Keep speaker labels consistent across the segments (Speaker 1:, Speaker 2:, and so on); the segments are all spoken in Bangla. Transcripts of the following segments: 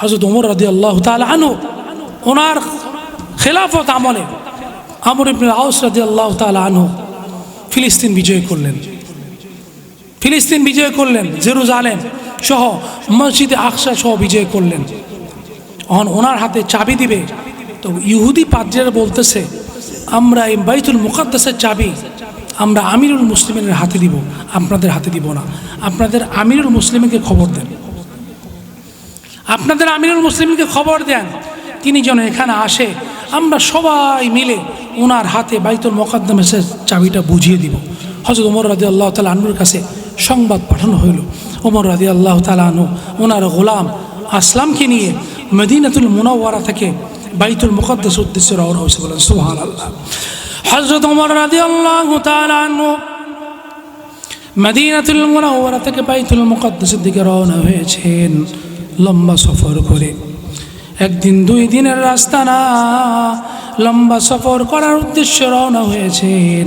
Speaker 1: হজরত উমর রাদি আল্লাহ আনু ওনার খেলাফত আমলে আমর ইবনুল আউস রাদি আল্লাহ তালা আনু ফিলিস্তিন বিজয় করলেন। ফিলিস্তিন বিজয় করলেন, জেরুজালেম সহ মসজিদে আকসা সহ বিজয় করলেন। অন ওনার হাতে চাবি দিবে, তো ইহুদি পাদ্রিরা বলতেছে, আমরা এই বাইতুল মুকাদ্দাসের চাবি, আমরা আমিরুল মুসলিমের হাতে দিব, আপনাদের হাতে দিব না। আপনাদের আমিরুল মুসলিমকে খবর দেন। আপনাদের আমিরুল মুসলিমকে খবর দেন। তিনি যেন এখানে আসে। আমরা সবাই মিলে ওনার হাতে বাইতুল মোকাদ্দমের চাবিটা বুঝিয়ে দিব। হজরত ওমর রাজি আল্লাহ তালা আনুর কাছে সংবাদ পাঠানো হইল। ওমর রাজি আল্লাহ তালা আনু ওনার গোলাম আসলামকে নিয়ে মদিনাতুল মুনাওয়ারা থেকে বাইতুল মুকদ্দাস উদ্দেশ্যে রওনা হয়েছে বলেন সুহান আল্লাহ হজরত ওমর রাজি আল্লাহ তালা আনু মদিনাতুল মুনাওয়ারা থেকে বাইতুল মুকদ্দাসের দিকে রওনা হয়েছেন। লম্বা সফর করে। একদিন দুই দিনের রাস্তা না, লম্বা সফর করার উদ্দেশ্যে রওনা হয়েছেন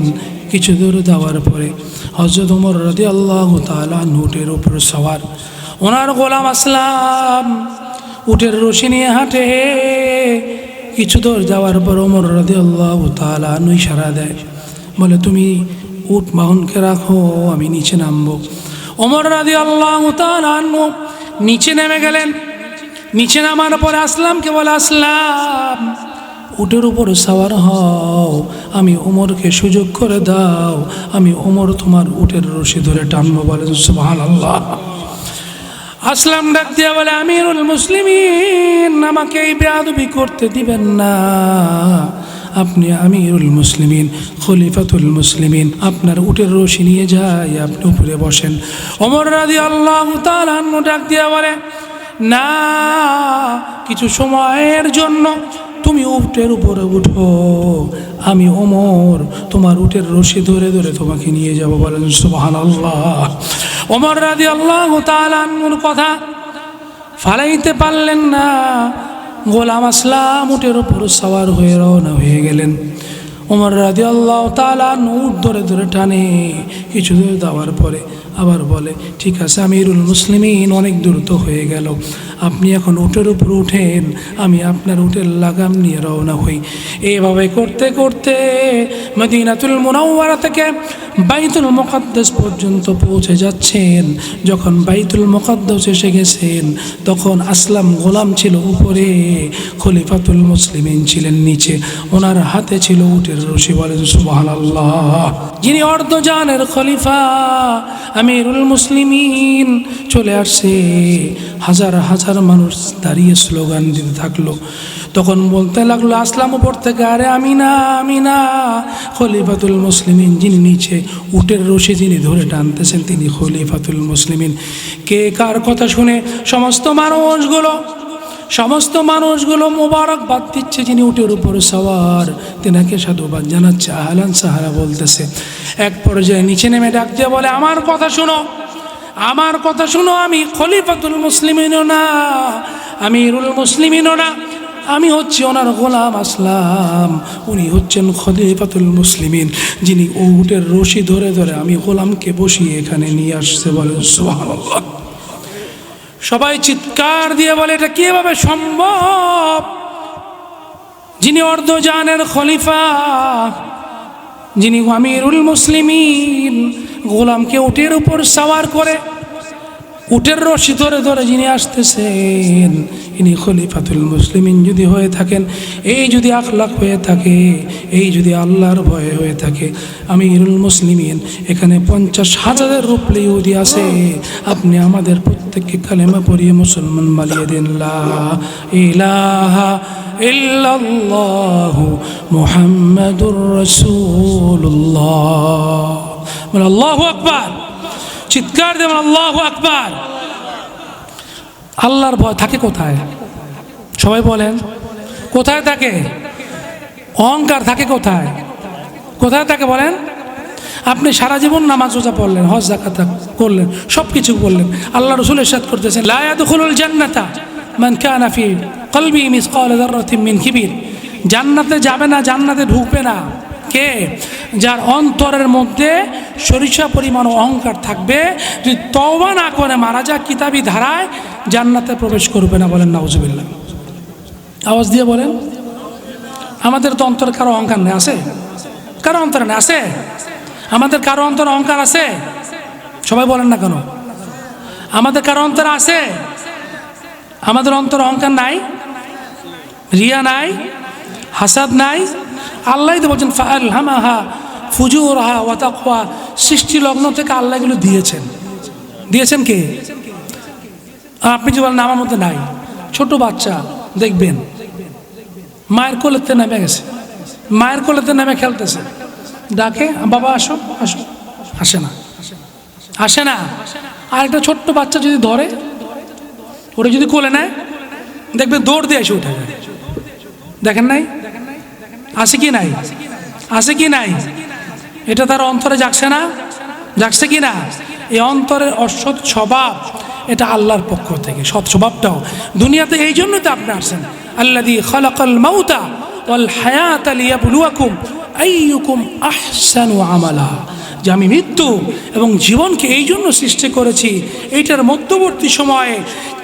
Speaker 1: কিছু দূর যাওয়ার পরে। হজরত উমর রদি আল্লাহ তালা উটের উপর সওয়ার। ওনার গোলাম আসলাম, উটের রশি নিয়ে হাঁটে। কিছু দূর যাওয়ার পর ওমর রদি আল্লাহ তালা নুই সারা দেয়, বলে, তুমি উট বাহনকে রাখো, আমি নিচে নামবো। ওমর রাদি আল্লাহ তালা নিচে নেমে গেলেন। নিচে নামার পরে আসলামকে বলে আসলাম। উটের উপর সাওয়ার হও, আমি ওমরকে সুযোগ করে দাও, আমি ওমর তোমার উটের রশি ধরে টানবো বলেন সুবহান আল্লাহ আসলাম ডাক দিয়া বলে, আমিরুল মুসলিমিন, আমাকে এই বেয়াদবি করতে দিবেন না। আপনি আমিরুল মুসলিমিন, খলিফাতুল মুসলিমিন, আপনার উটের রশি নিয়ে যাই আপনি উপরে বসেন। ওমর রাজি আল্লাহ ডাক দিয়া বলে, না, কিছু সময়ের জন্য তুমি উটের উপরে উঠো। আমি ওমর, তোমার উটের রশি ধরে ধরে তোমাকে নিয়ে যাব। বলেন সুবহান আল্লাহ ওমর রাজি আল্লাহ তালান্নুর কথা ফালাইতে পারলেন না। গোলাম আসলাম, উটের উপর সওয়ার হয়ে রওনা হয়ে গেলেন। ওমর রাজি আল্লাহ তালা উট ধরে ধরে টানে, কিছু দূর যাওয়ার পরে আবার বলে, ঠিক আছে, আমিরুল মুসলিমিন, অনেক দূর তো হয়ে গেল। আপনি এখন উটের উপর উঠেন, আমি আপনার উটের লাগাম নিয়ে রওনা হই। এভাবে করতে করতে মদিনাতুল মুনাওয়ারা থেকে বাইতুল মুকাদ্দাস পর্যন্ত পৌঁছে যাচ্ছেন। যখন বাইতুল মুকাদ্দাস এসে গেছেন, তখন আসলাম গোলাম ছিল উপরে, খলিফাতুল মুসলিমিন ছিলেন নিচে। ওনার হাতে ছিল উটের রশি, বলেন সুবহানাল্লাহ। যিনি অর্ধজানের খলিফা, আমিরুল মুসলিমিন চলে আসছে। হাজার হাজার মানুষ দাঁড়িয়ে স্লোগান দিতে থাকল। তখন বলতে লাগল, আসলাম উপর থেকে। আরে আমি না আমি না খলিফাতুল মুসলিমিন যিনি নিচে উটের রশি যিনি ধরে টানতেছেন তিনি খলিফাতুল মুসলিমিন। কে কার কথা শুনে সমস্ত মানুষগুলো সমস্ত মানুষগুলো মোবারকবাদ দিচ্ছে যিনি উটের উপর সওয়ার। তেনাকে সাধুবাদ জানাচ্ছে, আহলান সাহারা বলতেছে। এক পর্যায়ে নিচে নেমে ডাক দিয়ে বলে, আমার কথা শুনো, আমার কথা শুনো, আমি খলিফাতুল মুসলিমিনও না আমি রুল মুসলিমিনও না। আমি হচ্ছি ওনার গোলাম আসলাম। উনি হচ্ছেন খলিফাতুল মুসলিমিন, যিনি উটের রশি ধরে ধরে আমি গোলামকে বসিয়ে এখানে নিয়ে আসছে সুবহানাল্লাহ। সবাই চিৎকার দিয়ে বলে, এটা কীভাবে সম্ভব? যিনি অর্ধ অর্ধজানের খলিফা, যিনি আমিরুল মুসলিমিন, গোলামকে উটের উপর সাওয়ার করে উটের রশি ধরে ধরে যিনি আসতেছেন, ইনি খলিফাতুল মুসলিমিন যদি হয়ে থাকেন, এই যদি আখলাখ হয়ে থাকে, এই যদি আল্লাহর ভয়ে হয়ে থাকে আমি ইরুল মুসলিমিন, এখানে পঞ্চাশ হাজারের রূপলে ইহুদি আছে, আপনি আমাদের প্রত্যেককে কালেমা পড়িয়ে মুসলমান বানিয়ে দিন ইলাহা ইল্লাল্লাহু মুহাম্মাদুর রাসূলুল্লাহ। আকবার। চিৎকার দেবেন আল্লাহ আকবার। আল্লাহর ভয় থাকে কোথায়? সবাই বলেন, কোথায় থাকে? অহংকার থাকে কোথায়? কোথায় থাকে বলেন? আপনি সারা জীবন নামাজ রোজা পড়লেন, হজ জাকাত করলেন সব কিছু বললেন আল্লাহ রসুল এরশাদ করতেছেন লায়াদুল জান্নাতা মান কানা ফি কলবি মিসকাল যাররাতিন মিন কিবির। জান্নাতে যাবে না, জান্নাতে ঢুকবে না। কে? যার অন্তরের মধ্যে সরিষা পরিমাণ অহংকার থাকবে, যদি তওবা না করে মারা যায় কিতাবি ধারায় জান্নাতে প্রবেশ করবে না বলেন নাউজুবিল্লাহ। আওয়াজ দিয়ে বলেন, আমাদের তো অন্তরে কারও অহংকার নেই, আছে? কারও অন্তরে নেই, আছে? আমাদের কারও অন্তরে অহংকার আছে? সবাই বলেন না কেন? আমাদের কারও অন্তরে আছে? আমাদের অন্তরে অহংকার নাই? রিয়া নাই? হাসাদ নাই? আল্লাহ তো বলছেন হামাহা ফুজুর হা ওয়াতাকুয়া সৃষ্টি লগ্ন থেকে আল্লাহগুলো দিয়েছেন। দিয়েছেন কে? আপনি যে বলেন আমার মধ্যে নাই, ছোট বাচ্চা, দেখবেন। মায়ের কোলেতে নেমে গেছে। মায়ের কোলেতে নেমে খেলতেছে। ডাকে, বাবা, আসো আসো। আসে না। আসে না। আর একটা ছোট্ট বাচ্চা যদি ধরে, ওটা যদি কোলে নেয়, দেখবেন দৌড় দিয়ে এসে উঠে যায়। দেখেন নাই? আছে কি নাই? আছে কি নাই? এটা তার অন্তরে যাচ্ছে না? যাচ্ছে কি না? এই অন্তরের অসৎ স্বভাব। এটা আল্লাহর পক্ষ থেকে, সৎ স্বভাবটাও। দুনিয়াতে এই জন্য তো আপনি আসছেন। আল্লাহ দিয়ে খলাকল মাউতা ওয়াল হায়াত আলিয়াবুলুয়াকুম আইয়ুকুম আহসানু আমালা। যে আমি মৃত্যু এবং জীবনকে এই জন্য সৃষ্টি করেছি, এইটার মধ্যবর্তী সময়ে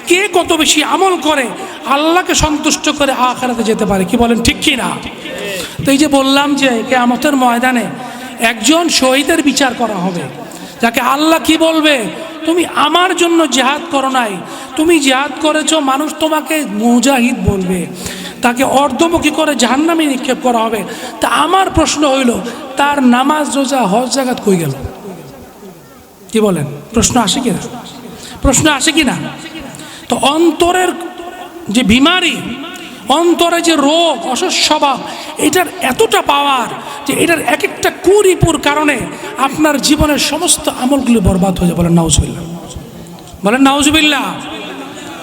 Speaker 1: কে কত বেশি আমল করে, আল্লাহকে সন্তুষ্ট করে আখারাতে যেতে পারে, কি বলেন ঠিক কি না তো এই যে বললাম যে কে কেয়ামতের ময়দানে একজন শহীদের বিচার করা হবে, যাকে আল্লাহ কি বলবে? তুমি আমার জন্য জেহাদ করো নাই। তুমি জেহাদ করেছ, মানুষ তোমাকে মুজাহিদ বলবে। তাকে অর্ধমুখী করে জাহান্নামে নিক্ষেপ করা হবে। তা আমার প্রশ্ন হইল, তার নামাজ, রোজা, হজ জাগাত কই গেল? কি বলেন? প্রশ্ন আসে কিনা? প্রশ্ন আসে কিনা? তো অন্তরের যে বিমারি, অন্তরে যে রোগ অসস্বভাব এটার এতটা পাওয়ার যে এটার এক একটা কুরিপুর কারণে আপনার জীবনের সমস্ত আমলগুলি বরবাদ হয়ে যায়। বলেন নাউজবিল্লা বলেন নাউজবিল্লা